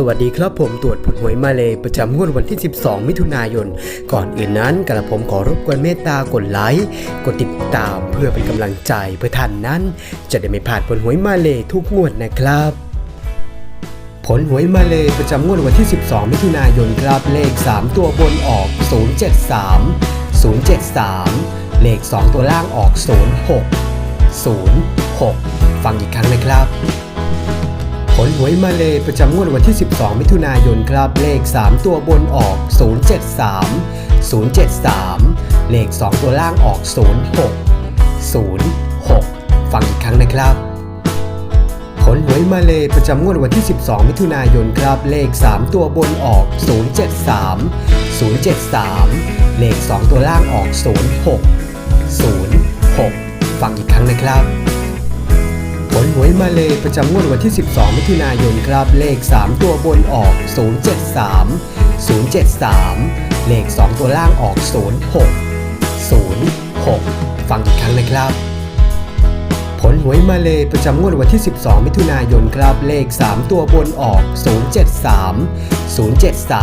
สวัสดีครับผมตรวจผลหวยมาเลยประจำงวดวันที่ 12 มิถุนายน ก่อนอื่นนั้นกระผมขอรบกวนเมตตากดไลค์กดติดตามเพื่อเป็นกำลังใจเพื่อท่านนั้น จะได้ไม่พลาดผลหวยมาเลยทุกงวดนะครับผลหวยมาเลยประจำงวดวันที่ 12 มิถุนายนครับเลข 3 ตัวบนออก 073 073 เลข 2 ตัวล่างออก 06 06 ฟังอีกครั้งนะครับ ผลหวยมาเลยประจำงวดวันที่ 12 มิถุนายนครับ เลข 3 ตัวบนออก 073 073 เลข 2 ตัวล่างออก 06 06 ฟังอีกครั้งนะครับ ผลหวยมาเลยประจำงวดวันที่ 12 มิถุนายนครับ เลข 3 ตัวบนออก 073 073 เลข 2 ตัวล่างออก 06 06 ฟังอีกครั้งนะครับ หวยมาเลยประจำงวดวันที่ 12 มิถุนายนครับ เลข 3 ตัวบนออก 073 073 เลข 2 ตัวล่างออก 06 06 ฟังอีกครั้งนะครับ ผลหวยมาเลยประจำงวดวันที่ 12 มิถุนายนครับ เลข 3 ตัวบนออก 073 073